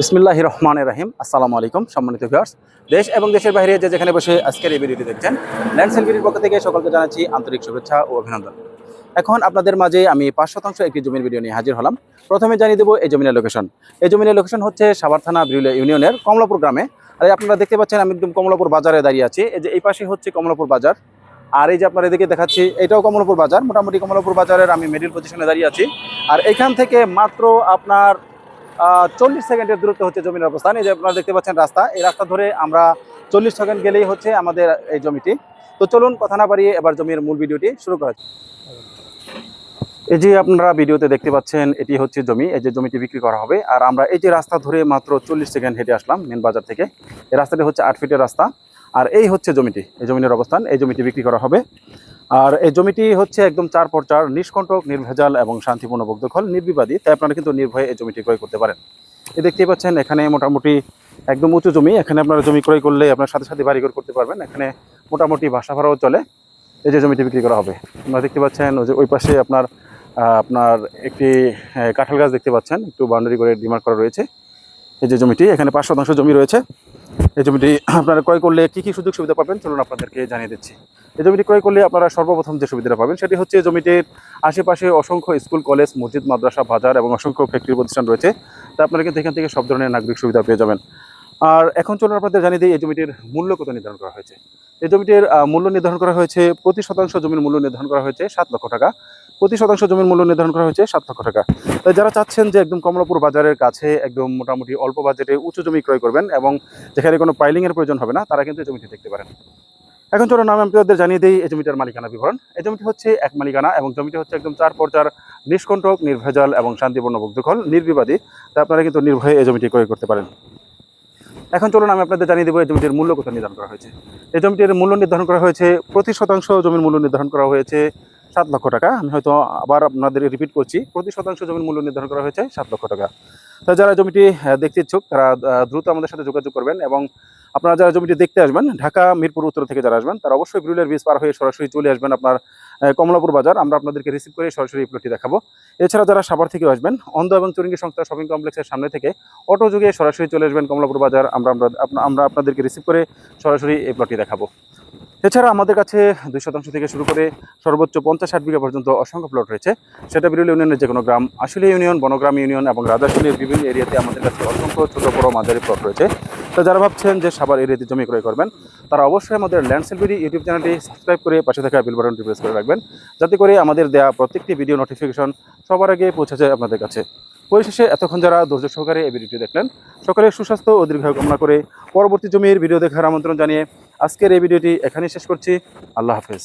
বিসমিল্লাহ রহমান রাহিম। আসসালামু আলাইকুম সম্মানিত ভিউয়ার্স। দেশ এবং দেশের বাইরে যে যেখানে বসে আজকের এই ভিডিওটি দেখছেন, ল্যান্ড সেলফিটির পক্ষ থেকে সকলকে জানাচ্ছি আন্তরিক শুভেচ্ছা ও অভিনন্দন। এখন আপনাদের মাঝে আমি পাঁচ শতাংশ একটি জমির ভিডিও নিয়ে হাজির হলাম। প্রথমে জানিয়ে দেবো এই জমিনের লোকেশন এই জমিনের লোকেশন হচ্ছে সাভার থানা বিরুলিয়া ইউনিয়নের কমলাপুর গ্রামে। আর আপনারা দেখতে পাচ্ছেন আমি একদম কমলাপুর বাজারে দাঁড়িয়ে আছি। এই যে এই পাশে হচ্ছে কমলাপুর বাজার। আর এই যে আপনার এদিকে দেখাচ্ছি, এটাও কমলাপুর বাজার। মোটামুটি কমলাপুর বাজারের আমি মিডিল পজিশনে দাঁড়িয়ে আছি। আর এখান থেকে মাত্র আপনার চল্লিশ সেকেন্ডের দূরত্ব হচ্ছে জমির অবস্থান। এই যে আপনারা দেখতে পাচ্ছেন রাস্তা, এই রাস্তা ধরে আমরা চল্লিশ সেকেন্ড গেলেই হচ্ছে আমাদের এই জমিটি। তো চলুন কথা না বাড়িয়ে এবার জমির মূল ভিডিওটি শুরু করা। এই যে আপনারা ভিডিওতে দেখতে পাচ্ছেন, এটি হচ্ছে জমি। এই যে জমিটি বিক্রি করা হবে। আর আমরা এই যে রাস্তা ধরে মাত্র চল্লিশ সেকেন্ড হেঁটে আসলাম মেন বাজার থেকে। এই রাস্তাটি হচ্ছে আট ফিটের রাস্তা। আর এই হচ্ছে জমিটি, এই জমির অবস্থান। এই জমিটি বিক্রি করা হবে। আর এই জমিটি হচ্ছে একদম চার পর চার নিষ্কণ্টক, নির্ভেজাল এবং শান্তিপূর্ণ বগ্ধখল নির্বিবাদী, তাই আপনারা কিন্তু নির্ভয়ে এই জমিটি ক্রয় করতে পারেন। এই দেখতেই পাচ্ছেন, এখানে মোটামুটি একদম উঁচু জমি। এখানে আপনারা জমি ক্রয় করলে আপনার সাথে সাথে বাড়িঘর করতে পারবেন। এখানে মোটামুটি বাসা ভাড়াও চলে। এই যে জমিটি বিক্রি করা হবে। আপনারা দেখতে পাচ্ছেন, ওই যে ওই পাশে আপনার আপনার একটি কাঁঠাল গাছ দেখতে পাচ্ছেন। একটু বাউন্ডারি করে ডিমার্ক করা রয়েছে। এই যে জমিটি, এখানে পাঁচ শতাংশ জমি রয়েছে। এই জমিটি আপনারা ক্রয় করলে কী কী সুযোগ সুবিধা পাবেন? চলুন আপনাদেরকে জানিয়ে দিচ্ছি। এই জমিটি ক্রয় করলে আপনারা সর্বপ্রথম যে সুবিধাটা পাবেন সেটি হচ্ছে জমিটির আশেপাশে অসংখ্য স্কুল, কলেজ, মসজিদ, মাদ্রাসা, বাজার এবং অসংখ্য ফ্যাক্টরি প্রতিষ্ঠান রয়েছে। তা আপনারা কিন্তু এখান থেকে সব ধরনের নাগরিক সুবিধা পেয়ে যাবেন। আর এখন চলুন আপনাদের জানিয়ে দিই এই জমিটির মূল্য কত নির্ধারণ করা হয়েছে। এই জমিটির মূল্য নির্ধারণ করা হয়েছে, প্রতি শতাংশ জমির মূল্য নির্ধারণ করা হয়েছে সাত লক্ষ টাকা। প্রতি শতাংশ জমির মূল্য নির্ধারণ করা হয়েছে সাত লক্ষ টাকা। তাই যারা চাচ্ছেন যে একদম কমলাপুর বাজারের কাছে একদম মোটামুটি অল্প বাজেটে উঁচু জমি ক্রয় করবেন এবং যেখানে কোনো পাইলিংয়ের প্রয়োজন হবে না, তারা কিন্তু এই জমিটি দেখতে পারেন। এখন চলুন আমি আপনাদের জানিয়ে দিই এই জমিটার মালিকানা বিবরণ। এই জমিটি হচ্ছে এক মালিকানা এবং জমিটি হচ্ছে একদম চার পর্যার নিষ্কণ্টক, নির্ভেজাল এবং শান্তিপূর্ণ মুগ্ধকল নির্বিবাদী। তাই আপনারা কিন্তু নির্ভয়ে এই জমিটি ক্রয় করতে পারেন। এখন চলুন আমি আপনাদের জানিয়ে দেবো এই জমিটির মূল্য কত নির্ধারণ করা হয়েছে। এই জমিটির মূল্য নির্ধারণ করা হয়েছে, প্রতি শতাংশ জমির মূল্য নির্ধারণ করা হয়েছে সাত লক্ষ টাকা। আমি হয়তো আবার আপনাদের রিপিট করছি, প্রতি শতাংশ জমির মূল্য নির্ধারণ করা হয়েছে সাত লক্ষ টাকা। তাই যারা জমিটি দেখতে ইচ্ছুক, তারা দ্রুত আমাদের সাথে যোগাযোগ করবেন এবং আপনারা যারা জমিটি দেখতে আসবেন, ঢাকা, মিরপুর, উত্তর থেকে যারা আসবেন, তারা অবশ্যই ব্রুলের বীজ পার হয়ে সরাসরি চলে আসবেন আপনার কমলাপুর বাজার। আমরা আপনাদেরকে রিসিভ করে সরাসরি প্লটটি দেখাবো। এছাড়া যারা সাভার থেকে আসবেন, অন্ধ এবং চুরিঙ্গি সংস্থা শপিং কমপ্লেক্সের সামনে থেকে অটো যুগে সরাসরি চলে আসবেন কমলাপুর বাজার। আমরা আমরা আপনাদেরকে রিসিভ করে সরাসরি এই প্লটটি দেখাবো। এছাড়া আমাদের কাছে দুই শতাংশ থেকে শুরু করে সর্বোচ্চ পঞ্চাশ ষাট বিঘা পর্যন্ত অসংখ্য প্লট রয়েছে। সেটা বিরল ইউনিয়নের যে কোনো গ্রাম আশুলি ইউনিয়ন, বনগ্রাম ইউনিয়ন এবং রাজাশুলির বিভিন্ন এরিয়াতে আমাদের কাছে অসংখ্য ছোট বড় মাঝারি প্লট রয়েছে। তো যারা ভাবছেন যে সাবার এরিয়াতে জমি ক্রয় করবেন, তারা অবশ্যই আমাদের ল্যান্ড সেলফিডি ইউটিউব চ্যানেলটি সাবস্ক্রাইব করে পাশে থাকা বিল বাটনটি প্রেস করে রাখবেন, যাতে করে আমাদের দেওয়া প্রত্যেকটি ভিডিও নোটিফিকেশন সবার আগে পৌঁছে যায় আপনাদের কাছে। পরিশেষে এতক্ষণ যারা ধৈর্য সহকারে এই ভিডিওটি দেখলেন সকলের সুস্বাস্থ্য ও দীর্ঘায়ু কামনা করে পরবর্তী জমির ভিডিও দেখার আমন্ত্রণ জানিয়ে আজকের এই ভিডিওটি এখানেই শেষ করছি। আল্লাহ হাফেজ।